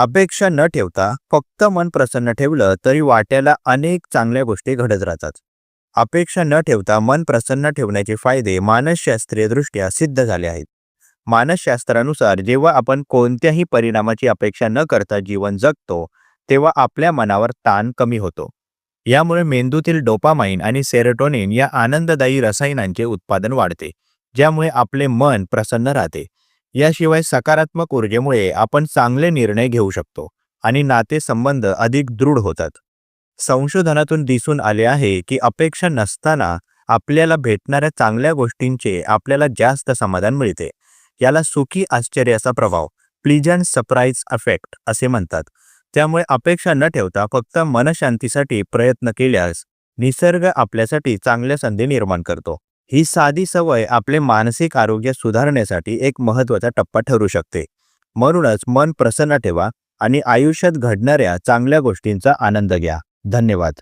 अपेक्षा न ठेवता फक्त मन प्रसन्न ठेवलं तरी वाट्याला अनेक चांगल्या गोष्टी घडत राहतात. अपेक्षा न ठेवता मन प्रसन्न ठेवण्याचे फायदे मानसशास्त्रीयदृष्ट्या सिद्ध झाले आहेत. मानसशास्त्रानुसार जेव्हा आपण कोणत्याही परिणामाची अपेक्षा न करता जीवन जगतो तेव्हा आपल्या मनावर ताण कमी होतो. यामुळे मेंदूतील डोपामाइन आणि सेरोटोनिन या आनंददायी रसायनांचे उत्पादन वाढते ज्यामुळे आपले मन प्रसन्न राहते. याशिवाय सकारात्मक ऊर्जेमुळे आपण चांगले निर्णय घेऊ शकतो आणि नातेसंबंध अधिक दृढ होतात. संशोधनातून दिसून आले आहे की अपेक्षा नसताना आपल्याला भेटणाऱ्या चांगल्या गोष्टींचे आपल्याला जास्त समाधान मिळते. याला सुखी आश्चर्याचा प्रभाव प्लिजंट सरप्राईज अफेक्ट असे म्हणतात. त्यामुळे अपेक्षा न ठेवता फक्त मनशांतीसाठी प्रयत्न केल्यास निसर्ग आपल्यासाठी चांगल्या संधी निर्माण करतो. ही साधी सवय आपले मानसिक आरोग्य सुधारण्यासाठी एक महत्त्वाचा टप्पा ठरू शकते. म्हणूनच मन प्रसन्न ठेवा आणि आयुष्यात घडणाऱ्या चांगल्या गोष्टींचा आनंद घ्या. धन्यवाद.